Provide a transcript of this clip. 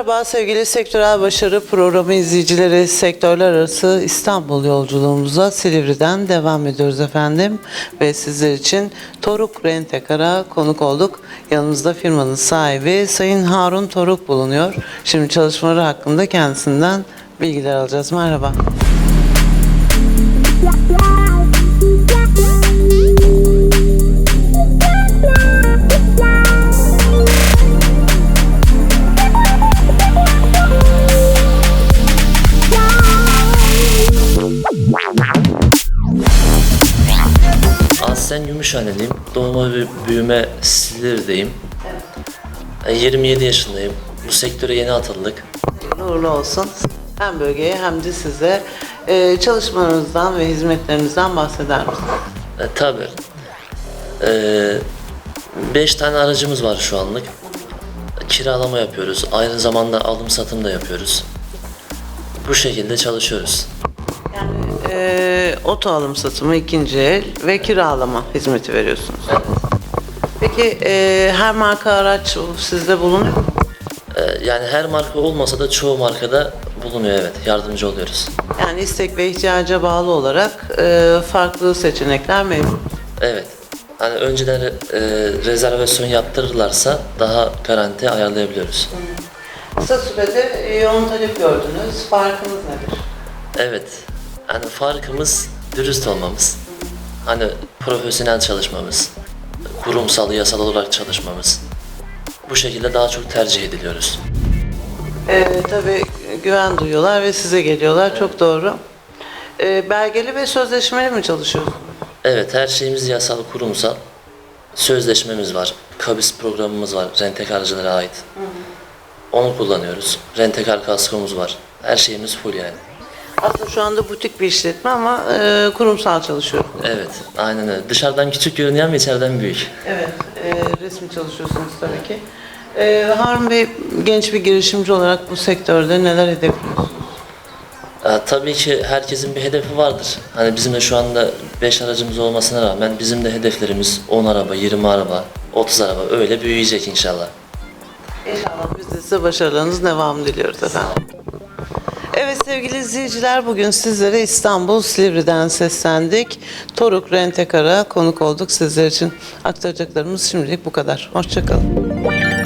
Merhaba sevgili Sektörel Başarı Programı izleyicileri. Sektörler arası İstanbul yolculuğumuza Silivri'den devam ediyoruz efendim. Ve sizler için Toruk Rentekar'a konuk olduk. Yanımızda firmanın sahibi Sayın Harun Toruk bulunuyor. Şimdi çalışmaları hakkında kendisinden bilgiler alacağız. Merhaba. Aslen Gümüşhaneliyim. Doğma ve büyüme Silivri'deyim. E, 27 yaşındayım. Bu sektöre yeni atıldık. Uğurlu olsun. Hem bölgeye hem de size Ee, çalışmalarınızdan ve hizmetlerinizden bahseder misiniz? E, Tabii. E, 5 tane aracımız var şu anlık. Kiralama yapıyoruz. Aynı zamanda alım satım da yapıyoruz. Bu şekilde çalışıyoruz. Yani e, oto alım satımı, ikinci el ve kiralama hizmeti veriyorsunuz. Peki e, her marka araç sizde bulunuyor mu? E, yani her marka olmasa da çoğu markada bulunuyor evet. Yardımcı oluyoruz. Yani istek ve ihtiyaca bağlı olarak e, farklı seçenekler mevcut. Evet. Hani önceden e, rezervasyon yaptırırlarsa daha garanti ayarlayabiliyoruz. Kısa sürede e, yoğun talep gördünüz. Farkınız nedir? Evet. Hani farkımız dürüst olmamız. Hani profesyonel çalışmamız. Kurumsal, yasal olarak çalışmamız. Bu şekilde daha çok tercih ediliyoruz. E, tabii güven duyuyorlar ve size geliyorlar. Çok doğru. E, belgeli ve sözleşmeli mi çalışıyorsunuz? Evet, her şeyimiz yasal, kurumsal. Sözleşmemiz var. Kabis programımız var, rentekarcılara ait. Onu kullanıyoruz. Rentekar kaskomuz var. Her şeyimiz full yani. Aslında şu anda butik bir işletme ama e, kurumsal çalışıyorsunuz. Evet, aynen öyle. Dışarıdan küçük görünüyor ama içeriden büyük. Evet, e, resmi çalışıyorsunuz tabii ki. E, Harun Bey, genç bir girişimci olarak bu sektörde neler hedefliyorsunuz? Ee, tabii ki herkesin bir hedefi vardır. Hani bizim de şu anda 5 aracımız olmasına rağmen bizim de hedeflerimiz 10 araba, 20 araba, 30 araba öyle büyüyecek inşallah. İnşallah biz de size başarılarınız devam diliyoruz efendim. Evet sevgili izleyiciler bugün sizlere İstanbul Silivri'den seslendik. Toruk Rentekar'a konuk olduk. Sizler için aktaracaklarımız şimdilik bu kadar. Hoşçakalın.